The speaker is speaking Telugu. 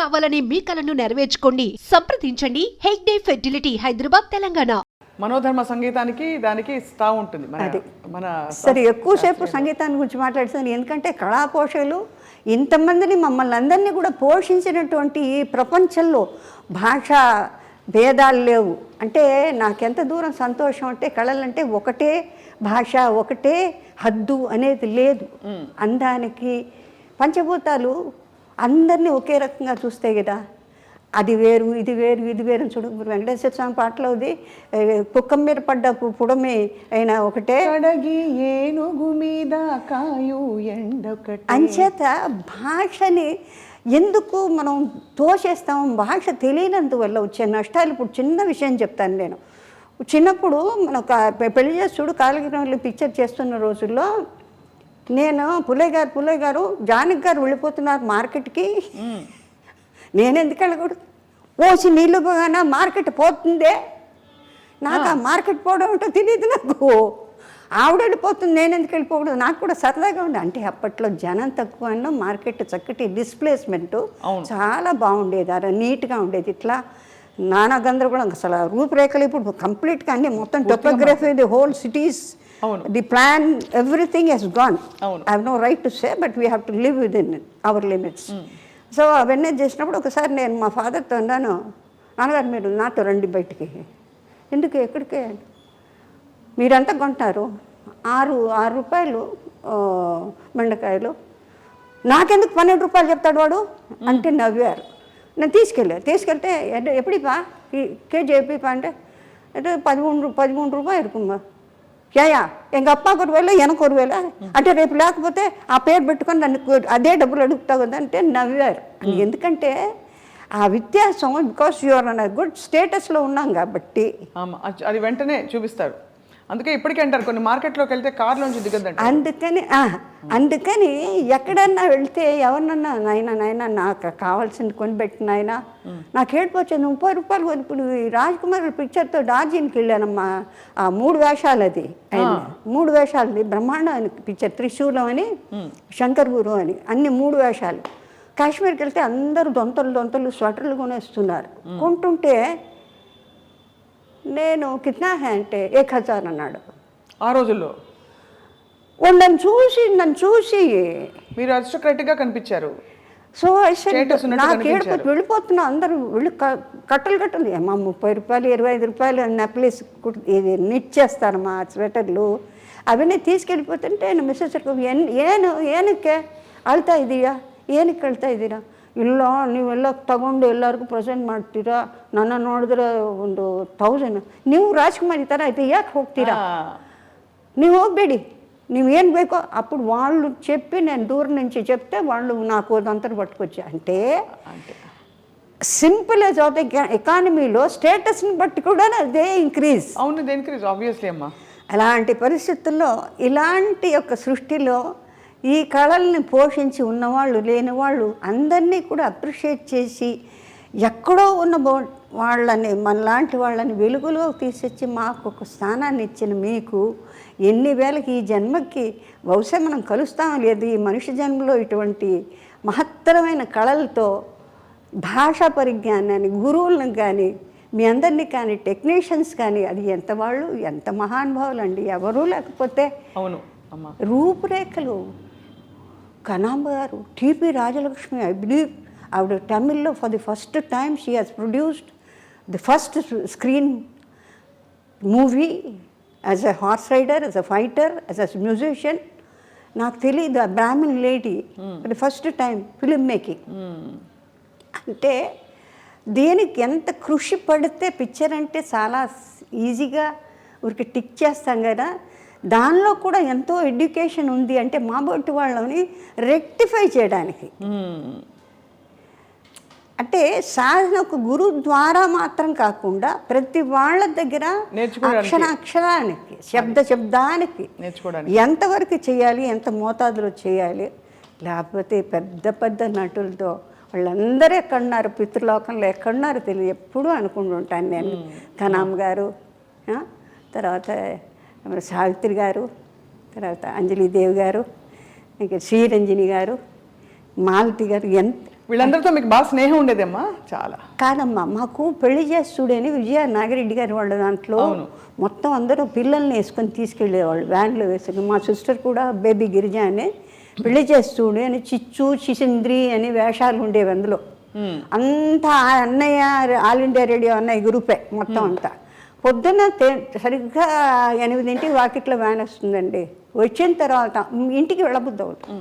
కావాలనే మీ కలను నెరవేర్చుకోండి. సంప్రదించండి. హెగ్డే ఫెర్టిలిటీ హైదరాబాద్ తెలంగాణ. మనోధర్మ సంగీతానికి దానికి స్థా ఉంటుంది మన అది. మన సరే ఎక్కువసేపు సంగీతాన్ని గురించి మాట్లాడుతాను ఎందుకంటే కళా పోషకులు ఇంతమందిని మమ్మల్ని అందరినీ కూడా పోషించినటువంటి ఈ ప్రపంచంలో భాష భేదాలు లేవు. అంటే నాకెంత దూరం సంతోషం అంటే కళలంటే ఒకటే భాష ఒకటే హద్దు అనేది లేదు. అందానికి పంచభూతాలు అందరినీ ఒకే రకంగా చూస్తాయి కదా అది వేరు ఇది వేరు ఇది వేరు అని చూడు. వెంకటేశ్వర స్వామి పాటలో ఉంది కుక్కం మీద పడ్డ పుడమి అయినా ఒకటే. కడగి ఏనుగు మీద కాయు ఎండొకటి. అంచేత భాషని ఎందుకు మనం తోసేస్తాం? భాష తెలియనందువల్ల వచ్చే నష్టాలు. ఇప్పుడు చిన్న విషయం చెప్తాను నేను. చిన్నప్పుడు మన పెళ్ళి చేసి చూడు కాలగిరంలో పిక్చర్ చేస్తున్న రోజుల్లో నేను పుల్లయ్య గారు పుల్లయ్య గారు జానకి గారు వెళ్ళిపోతున్నారు మార్కెట్కి. నేను ఎందుకు వెళ్ళకూడదు? ఓసి నీళ్ళు పోగానే మార్కెట్ పోతుందే. నాకు ఆ. మార్కెట్ పోవడం ఏంటో తెలియదు నాకు. ఆవిడ వెళ్ళిపోతుంది నేను ఎందుకు వెళ్ళిపోకూడదు? నాకు కూడా సరదాగా ఉంది. అంటే అప్పట్లో జనం తక్కువ అన్న మార్కెట్ చక్కటి డిస్ప్లేస్మెంట్ చాలా బాగుండేది. అలా నీట్గా ఉండేది. ఇట్లా నానా గందరగోళం. అసలు రూపురేఖలు ఇప్పుడు కంప్లీట్గా అన్ని మొత్తం topography the whole cities. The plan everything he's gone I no right to say but we have to live within our limits so అవన్నీ చేసినప్పుడు ఒకసారి నేను మా ఫాదర్తో ఉన్నాను నాన్నగారు మీరు నాతో రండి బయటికి. ఎందుకు ఎక్కడికే? మీరంతా కొంటారు. ఆరు ఆరు రూపాయలు బెండకాయలు. నాకెందుకు పన్నెండు రూపాయలు చెప్తాడు వాడు? Hmm. అంటే నవ్వారు నేను తీసుకెళ్ళా. తీసుకెళ్తే ఎప్పుడిపా? కేజీ ఎప్పిపా అంటే అంటే పదమూడు పదమూడు రూపాయలు ఇరుకుమ్మా. యాయా ఎంగ అప్పాకు ఒక వేళ వెనక ఒక వేళ అంటే రేపు లేకపోతే ఆ పేరు పెట్టుకొని నన్ను అదే డబ్బులు అడుగుతావు అంటే నవ్వారు. ఎందుకంటే ఆ వ్యత్యాసం బికాస్ యూఆర్ అన్న గుడ్ స్టేటస్లో ఉన్నాం కాబట్టి. అది వెంటనే చూపిస్తారు. అందుకే ఇప్పటికే అంటారు కొన్ని మార్కెట్లోకి వెళ్తే కార్లోంచి దిగద్దంట అందుకని అందుకని ఎక్కడన్నా వెళ్తే ఎవరినన్నా నాయన నాయన నాకు కావాల్సింది కొనిపెట్టిన నాయన. నాకు ఏడిపోచ్చింది ముప్పై రూపాయలు ఇప్పుడు ఈ రాజ్ కుమార్ పిక్చర్తో డార్జిన్కి వెళ్ళానమ్మా. ఆ మూడు వేషాలు అది. మూడు వేషాలది బ్రహ్మాండం పిక్చర్ త్రిశూలం అని శంకర్ గురు అని అన్ని మూడు వేషాలు. కాశ్మీర్కి వెళ్తే అందరూ దొంతలు దొంతలు స్వెటర్లు కొనేస్తున్నారు. కొంటుంటే నేను కిత్నా హే అంటే ఏక్ హజార్ అన్నాడు ఆ రోజుల్లో వాడు నన్ను చూసి నన్ను చూసి మీరు అరిస్టోక్రాటిక్ గా కనిపించారు సో I said, Status ఉన్నట్టు నాకు కనిపించారు. ఏడుపు వెళ్ళిపోతున్నా అందరూ వెళ్ళి క- కట్టలు కట్టలు అమ్మా ముప్పై రూపాయలు ఇరవై ఐదు రూపాయలు నెక్లెస్ కుట్- ఇది నిట్ చేస్తారు మా స్వెటర్లు అవన్నీ తీసుకెళ్ళిపోతుంటే ನಾನು ಮಿಸ್ಸಸ್ ಏನು ಏನು ಏನಕ್ಕೆ ಅಳ್ತಾ ಇದೀಯಾ ಏನಕ್ಕೆ ಅಳ್ತಾ ಇದ್ದೀರಾ ಇಲ್ಲ ನೀವೆಲ್ಲ ತಗೊಂಡು ಎಲ್ಲರಿಗೂ ಪ್ರೆಸೆಂಟ್ ಮಾಡ್ತೀರಾ ನನ್ನ ನೋಡಿದ್ರೆ ಒಂದು ತೌಸಂಡ್ ನೀವು ರಾಜ್ಕುಮಾರ್ ಈ ಥರ ಐತೆ ಯಾಕೆ ಹೋಗ್ತೀರಾ ನೀವು ಹೋಗಬೇಡಿ ನೀವು ಏನು ಬೇಕೋ అప్పుడు వాళ్ళు చెప్పి నేను దూరం నుంచి చెప్తే వాళ్ళు నాకు అదంతా పట్టుకొచ్చా అంటే సింపుల్ యాజ్ ఆఫ్ ఎకానమీలో స్టేటస్ని బట్టి కూడా అదే ఇంక్రీజ్ అవును దేనికి ఆబ్వియస్లీ అమ్మా అలాంటి పరిస్థితుల్లో ఇలాంటి యొక్క సృష్టిలో ఈ కళల్ని పోషించి ఉన్నవాళ్ళు లేని వాళ్ళు అందరినీ కూడా అప్రిషియేట్ చేసి ఎక్కడో ఉన్న బో- వాళ్ళని మనలాంటి వాళ్ళని వెలుగులో తీసొచ్చి మాకు ఒక స్థానాన్ని ఇచ్చిన మీకు ఎన్ని వేలకి ఈ జన్మకి బహుశా మనం కలుస్తాం లేదు ఈ మనిషి జన్మలో ఇటువంటి మహత్తరమైన కళలతో భాషా పరిజ్ఞానాన్ని గురువులను కానీ మీ అందరినీ కానీ టెక్నీషియన్స్ కానీ అది ఎంత వాళ్ళు ఎంత మహానుభావులు అండి ఎవరూ లేకపోతే అవును రూపురేఖలు కనాంబ గారు టిపి రాజలక్ష్మి ఐ బిలీవ్ ఆవిడ తమిళ్ళో for the first time she has produced the first screen movie as a horse rider as a fighter as a musician నాకు తెలియదు ఆ Brahmin lady. For the first time film making అంటే దేనికి ఎంత కృషి పడితే పిక్చర్ అంటే చాలా ఈజీగా ఊరికి టిక్ చేస్తాం కదా. దానిలో కూడా ఎంతో ఎడ్యుకేషన్ ఉంది అంటే మా బొట్టు వాళ్ళని రెక్టిఫై చేయడానికి. అంటే సాధన ఒక గురువు ద్వారా మాత్రం కాకుండా ప్రతి వాళ్ళ దగ్గర. అక్షర అక్షరానికి శబ్ద శబ్దానికి ఎంతవరకు చేయాలి ఎంత మోతాదులో చేయాలి లేకపోతే పెద్ద పెద్ద నటులతో వాళ్ళందరూ ఎక్కడున్నారు పితృలోకంలో ఎక్కడున్నారో తెలియదు ఎప్పుడూ అనుకుంటుంటాను నేను కనామ్ గారు తర్వాత మన సావిత్రి గారు తర్వాత అంజలిదేవి గారు ఇంకా శ్రీరంజని గారు మాలతి గారు ఎంత వీళ్ళందరితో మీకు బాగా స్నేహం ఉండేదమ్మా? చాలా. కాదమ్మా మాకు పెళ్ళి చేస్తుడని విజయ నాగిరెడ్డి గారి వాళ్ళ దాంట్లో మొత్తం అందరూ పిల్లల్ని వేసుకొని తీసుకెళ్ళేవాళ్ళు వ్యాన్లో వేసుకుని. మా సిస్టర్ కూడా బేబీ గిరిజ అని పెళ్ళి చేస్తుడు అని చిచ్చు చిసింద్రి అని వేషాలు ఉండేవి అందులో. అంతా అన్నయ్య ఆల్ ఇండియా రేడియో అన్నయ్య గ్రూపే మొత్తం అంతా. పొద్దున్న తే- సరిగ్గా ఎనిమిదింటికి వాకిట్లో వ్యాన్ వస్తుందండి. వచ్చిన తర్వాత ఇంటికి వెళ్ళబుద్ధి అవుతుంది